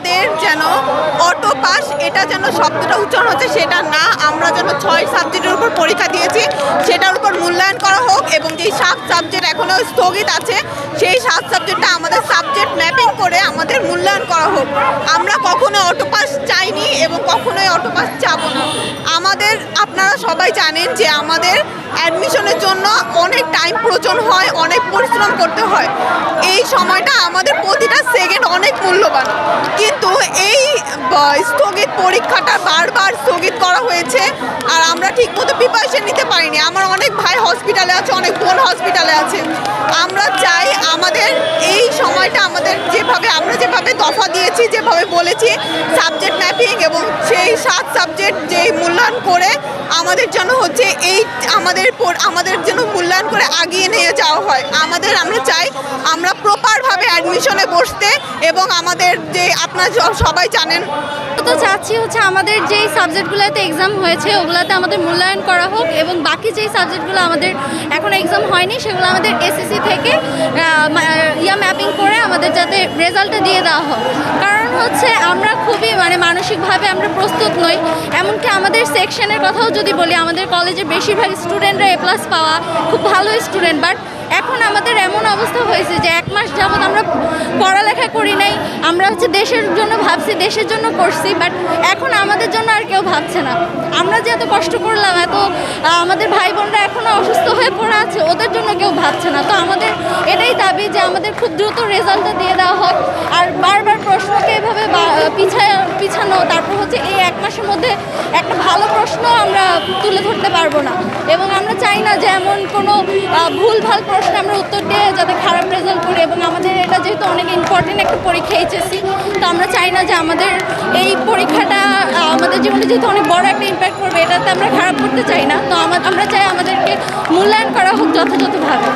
আমাদের যেন auto pass এটা যেন শব্দটা উচ্চারণ হচ্ছে, সেটা না, আমরা যেন ছয় সাবজেক্টের উপর পরীক্ষা দিয়েছি, সেটার উপর মূল্যায়ন করা হোক এবং যেই সাত সাবজেক্ট এখনও স্থগিত আছে, সেই সাত সাবজেক্টটা আমাদের সাবজেক্ট ম্যাপিং করে আমাদের মূল্যায়ন করা হোক। আমরা কখনো অটো পাস চাইনি এবং কখনোই অটো পাস চাবো না। আমাদের, আপনারা সবাই জানেন যে আমাদের অ্যাডমিশনের জন্য অনেক টাইম প্রয়োজন হয়, অনেক পরিশ্রম করতে হয়। এই সময়টা আমাদের প্রতিটা অনেক মূল্যবান। কিন্তু এই স্থগিত পরীক্ষাটা বারবার স্থগিত করা হয়েছে আর আমরা ঠিকমতো প্রিপারেশন নিতে পারিনি। আমার অনেক ভাই হসপিটালে আছে, অনেক বোন হসপিটালে আছে। আমরা চাই আমাদের এই সময়টা আমাদের যেভাবে, আমরা যেভাবে দফা দিয়েছি, যেভাবে বলেছি সাবজেক্ট ম্যাপিং এবং সেই সাত সাবজেক্ট যে মূল্যায়ন করে আমাদের জন্য হচ্ছে এই আমাদের আমাদের জন্য মূল্যায়ন করে আগিয়ে নিয়ে যাওয়া হয়। আমাদের, আমরা চাই আমরা অ্যাডমিশনে বসতে এবং আমাদের যে আপনারা সবাই জানেন। তো চাচ্ছি হচ্ছে আমাদের যেই সাবজেক্টগুলোতে এক্সাম হয়েছে, ওগুলোতে আমাদের মূল্যায়ন করা হোক এবং বাকি যেই সাবজেক্টগুলো আমাদের এখন এক্সাম হয়নি, সেগুলো আমাদের এসএসসি থেকে ইয়া ম্যাপিং করে আমাদের যাতে রেজাল্টটা দিয়ে দেওয়া হোক। কারণ হচ্ছে আমরা খুবই মানে মানসিকভাবে আমরা প্রস্তুত নই। এমনকি আমাদের সেকশনের কথাও যদি বলি, আমাদের কলেজের বেশিরভাগ স্টুডেন্টরা এ প্লাস পাওয়া, খুব ভালো স্টুডেন্ট বাট এখন আমাদের এমন অবস্থা হয়েছে যে এক মাস যাবৎ আমরা পড়ালেখা করি নাই, আমরা হচ্ছে দেশের জন্য ভাবছি, দেশের জন্য করছি বাট এখন আমাদের জন্য আর কেউ ভাবছে না। আমরা যে এত কষ্ট করলাম, এত আমাদের ভাই বোনরা এখনও অসুস্থ হয়ে পড়ে আছে, ওদের জন্য কেউ ভাবছে না। তো আমাদের এটাই দাবি যে আমাদের খুব দ্রুত রেজাল্টটা দিয়ে দেওয়া হোক। আর বারবার প্রশ্নকে এভাবে পিছায়, পিছানো, তারপর হচ্ছে এই এক মাসের মধ্যে একটা ভালো প্রশ্ন আমরা তুলে ধরতে পারব না। না যে এমন কোনো ভুলভাল ভালো প্রশ্নে আমরা উত্তর দিয়ে যাতে খারাপ রেজাল্ট করি এবং আমাদের এটা যেহেতু অনেক ইম্পর্টেন্ট একটা পরীক্ষা এইচএসসি তো আমরা চাই না যে আমাদের এই পরীক্ষাটা আমাদের জীবনে যেহেতু অনেক বড় একটা ইম্প্যাক্ট করবে এটাতে আমরা খারাপ করতে চাই না। তো আমরা চাই আমাদেরকে মূল্যায়ন করা হোক যথাযথভাবে।